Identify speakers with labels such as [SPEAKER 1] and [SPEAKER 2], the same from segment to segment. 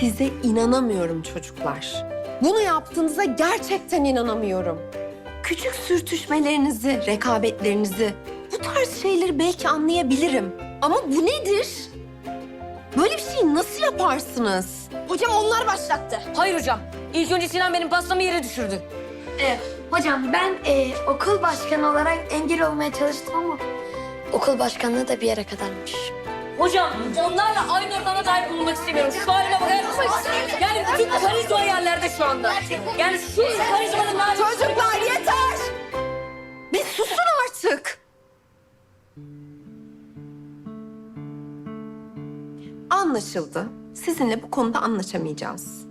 [SPEAKER 1] Size inanamıyorum çocuklar. Bunu yaptığınıza gerçekten inanamıyorum. Küçük sürtüşmelerinizi, rekabetlerinizi, bu tarz şeyleri belki anlayabilirim. Ama bu nedir? Böyle bir şeyi nasıl yaparsınız?
[SPEAKER 2] Hocam onlar başlattı.
[SPEAKER 3] Hayır hocam. İlk önce Sinan benim pastamı yere düşürdü.
[SPEAKER 2] Ee, hocam ben e, okul başkanı olarak engel olmaya çalıştım ama okul başkanlığı da bir yere kadarmış.
[SPEAKER 3] Hocam onlarla aynı ortama dahil bulunmak istemiyorum. Şu halime bakar mısınız? Yani bütün karizma yerlerde şu anda. Yani şu karizmanın hali...
[SPEAKER 1] Çocuklar yeter! Bir susun artık. Anlaşıldı. Sizinle bu konuda anlaşamayacağız.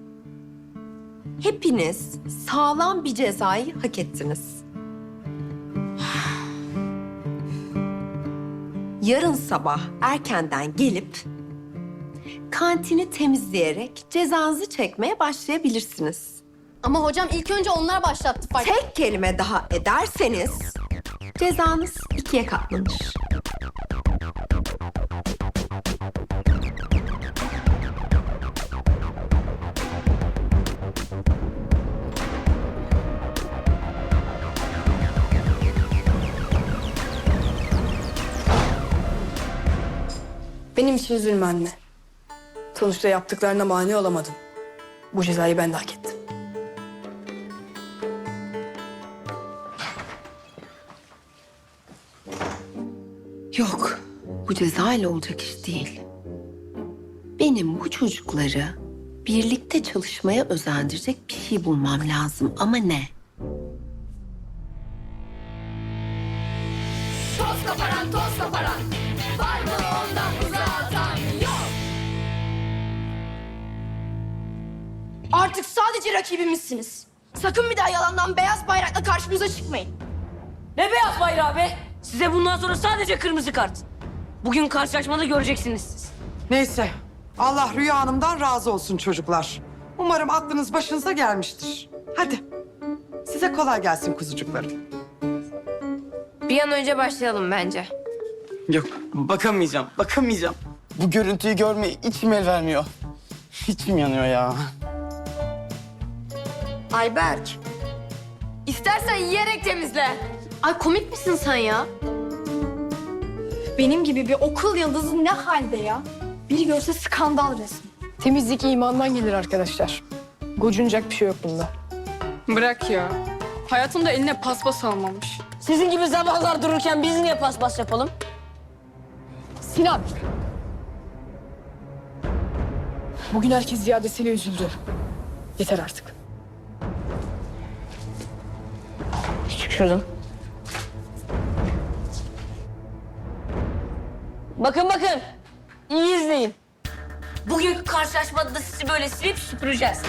[SPEAKER 1] Hepiniz sağlam bir cezayı hak ettiniz. Yarın sabah erkenden gelip kantini temizleyerek cezanızı çekmeye başlayabilirsiniz.
[SPEAKER 2] Ama hocam ilk önce onlar başlattı fark.
[SPEAKER 1] Tek kelime daha ederseniz cezanız ikiye katlanır.
[SPEAKER 4] Benim için üzülme anne. Sonuçta yaptıklarına mani olamadım. Bu cezayı ben de hak ettim.
[SPEAKER 1] Yok, bu ceza ile olacak iş değil. Benim bu çocukları birlikte çalışmaya özendirecek bir şey bulmam lazım ama ne?
[SPEAKER 2] Sadece rakibimizsiniz. Sakın bir daha yalandan beyaz bayrakla karşımıza çıkmayın.
[SPEAKER 3] Ne beyaz bayrağı be? Size bundan sonra sadece kırmızı kart. Bugün karşılaşmada göreceksiniz siz.
[SPEAKER 5] Neyse. Allah Rüya Hanım'dan razı olsun çocuklar. Umarım aklınız başınıza gelmiştir. Hadi. Size kolay gelsin kuzucuklarım.
[SPEAKER 6] Bir an önce başlayalım bence.
[SPEAKER 7] Yok bakamayacağım, bakamayacağım. Bu görüntüyü görmeye içim el vermiyor. İçim yanıyor ya.
[SPEAKER 2] Ayberk.
[SPEAKER 6] İstersen yiyerek temizle.
[SPEAKER 2] Ay komik misin sen ya? Benim gibi bir okul yıldızı ne halde ya? Biri görse skandal resmi.
[SPEAKER 4] Temizlik imandan gelir arkadaşlar. Gocunacak bir şey yok bunda.
[SPEAKER 8] Bırak ya. Hayatımda eline paspas almamış.
[SPEAKER 3] Sizin gibi sabahlar dururken biz niye paspas yapalım?
[SPEAKER 4] Sinan! Bugün herkes ziyadesiyle üzüldü. Yeter artık.
[SPEAKER 3] Şuradan. Bakın bakın. İyi izleyin. Bugünkü karşılaşmada da sizi böyle silip süpüreceğiz.